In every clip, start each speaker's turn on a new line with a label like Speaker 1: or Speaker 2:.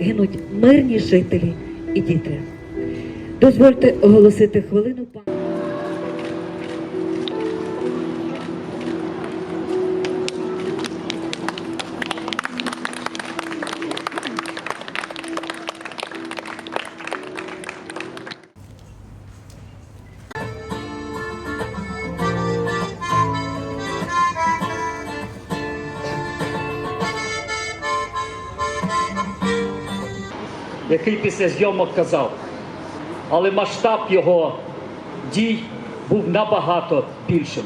Speaker 1: гинуть мирні жителі і діти. Дозвольте оголосити хвилину.
Speaker 2: Який після зйомок казав. Але масштаб його дій був набагато більшим.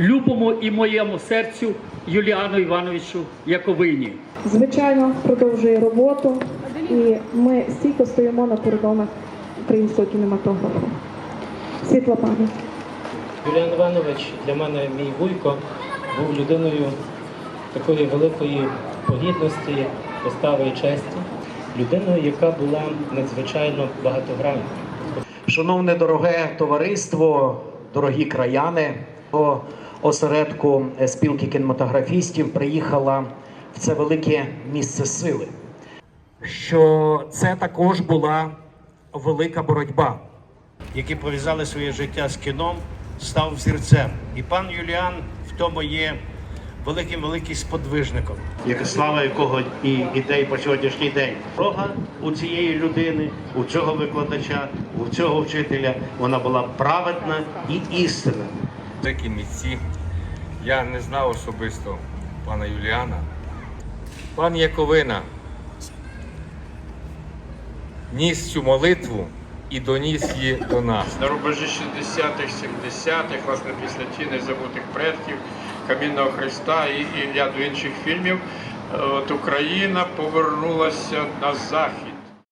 Speaker 2: Любому і моєму серцю Юліану Івановичу Яковині.
Speaker 3: звичайно, продовжує роботу, і ми стійко стоїмо на кордонах українського кінематографу. Світла пам'ять.
Speaker 4: Юліан Іванович для мене мій вуйко був людиною такої великої погідності, постави і честі, людиною, яка була надзвичайно багатогранна.
Speaker 5: Шановне дороге товариство, дорогі краяни, до осередку спілки кінематографістів приїхала в це велике місце сили. Що це також була велика боротьба.
Speaker 6: які пов'язали своє життя з кіном, став взірцем. І пан Юліан в тому є великим великим сподвижником, яка слава якого і ідей по сьогоднішній день. Дорога у цієї людини, у цього викладача, у цього вчителя, вона була праведна і істинна.
Speaker 7: Великі митці. Я не знав особисто пана Юліана. Пан Яковина ніс цю молитву і доніс її до нас.
Speaker 8: на рубежі 60-х, 70-х, власне, після тіни забутих предків, Камінного Христа і, і ряду інших фільмів, е, от Україна повернулася на захід.